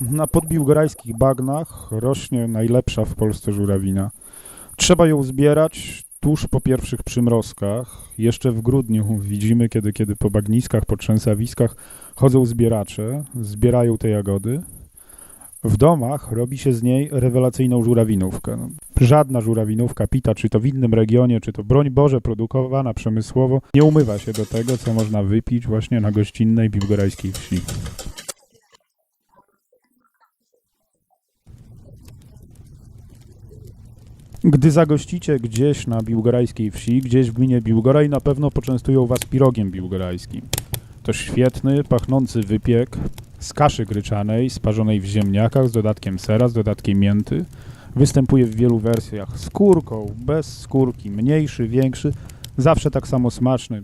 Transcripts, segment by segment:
Na podbiłgorajskich bagnach rośnie najlepsza w Polsce żurawina. Trzeba ją zbierać tuż po pierwszych przymrozkach. Jeszcze w grudniu widzimy, kiedy, kiedy po bagniskach, po trzęsawiskach chodzą zbieracze, zbierają te jagody. W domach robi się z niej rewelacyjną żurawinówkę. Żadna żurawinówka pita, czy to w innym regionie, czy to broń Boże produkowana przemysłowo, nie umywa się do tego, co można wypić właśnie na gościnnej biłgorajskiej wsi. Gdy zagościcie gdzieś na biłgorajskiej wsi, gdzieś w gminie Biłgoraj, na pewno poczęstują was pirogiem biłgorajskim. To świetny, pachnący wypiek z kaszy gryczanej, sparzonej w ziemniakach, z dodatkiem sera, z dodatkiem mięty. Występuje w wielu wersjach z skórką, bez skórki, mniejszy, większy, zawsze tak samo smaczny.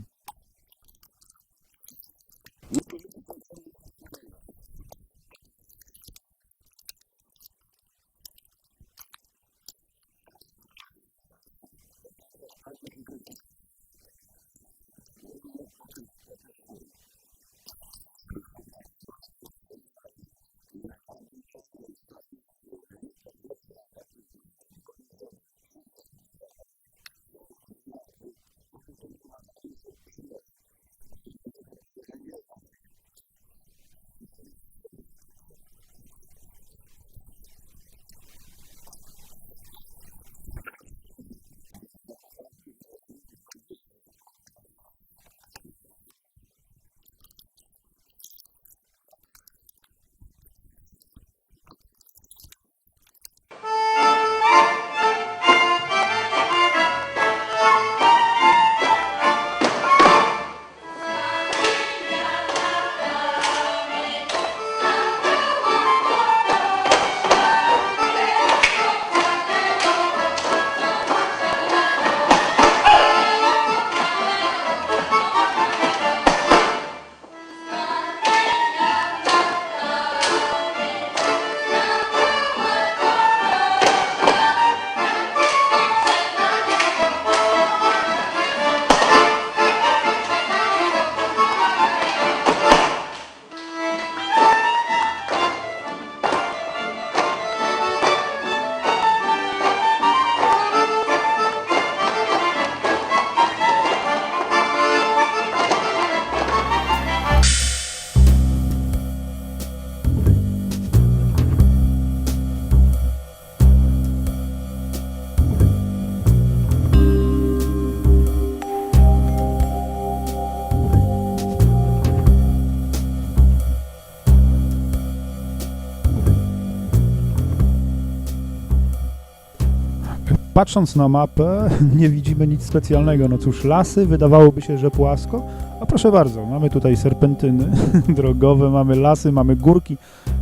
Patrząc na mapę, nie widzimy nic specjalnego. No cóż, lasy, wydawałoby się, że płasko. A proszę bardzo, mamy tutaj serpentyny drogowe, mamy lasy, mamy górki,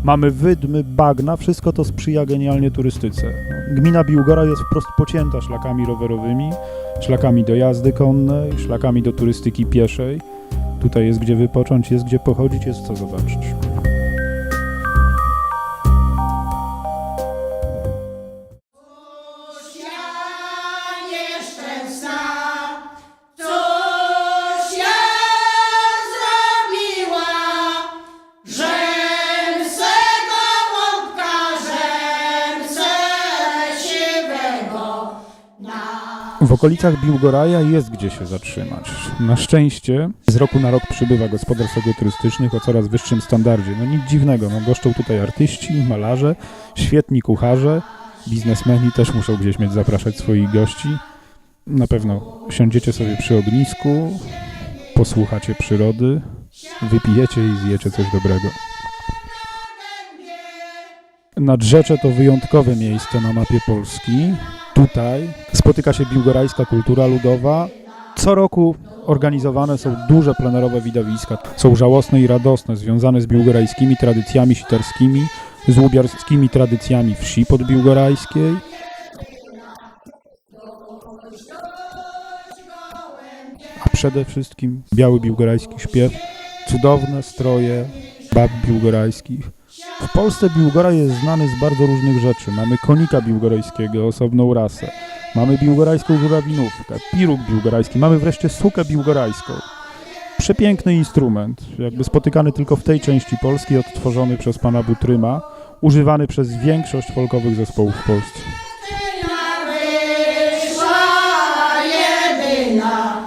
mamy wydmy, bagna. Wszystko to sprzyja genialnie turystyce. Gmina Biłgora jest wprost pocięta szlakami rowerowymi, szlakami do jazdy konnej, szlakami do turystyki pieszej. Tutaj jest gdzie wypocząć, jest gdzie pochodzić, jest co zobaczyć. W okolicach Biłgoraja jest gdzie się zatrzymać. Na szczęście z roku na rok przybywa gospodarstw agroturystycznych o coraz wyższym standardzie. No nic dziwnego, no goszczą tutaj artyści, malarze, świetni kucharze, biznesmeni też muszą gdzieś mieć zapraszać swoich gości. Na pewno siądziecie sobie przy ognisku, posłuchacie przyrody, wypijecie i zjecie coś dobrego. Nadrzecze to wyjątkowe miejsce na mapie Polski. Tutaj spotyka się biłgorajska kultura ludowa. Co roku organizowane są duże plenerowe widowiska. Są żałosne i radosne, związane z biłgorajskimi tradycjami sitarskimi, z łubiarskimi tradycjami wsi podbiłgorajskiej. A przede wszystkim biały biłgorajski śpiew, cudowne stroje bab biłgorajskich. W Polsce Biłgoraj jest znany z bardzo różnych rzeczy. Mamy konika biłgorajskiego, osobną rasę. Mamy biłgorajską żurawinówkę, piruk biłgorajski, mamy wreszcie sukę biłgorajską. Przepiękny instrument, jakby spotykany tylko w tej części Polski, odtworzony przez pana Butryma, używany przez większość folkowych zespołów w Polsce. Jedyna wyszła, jedyna.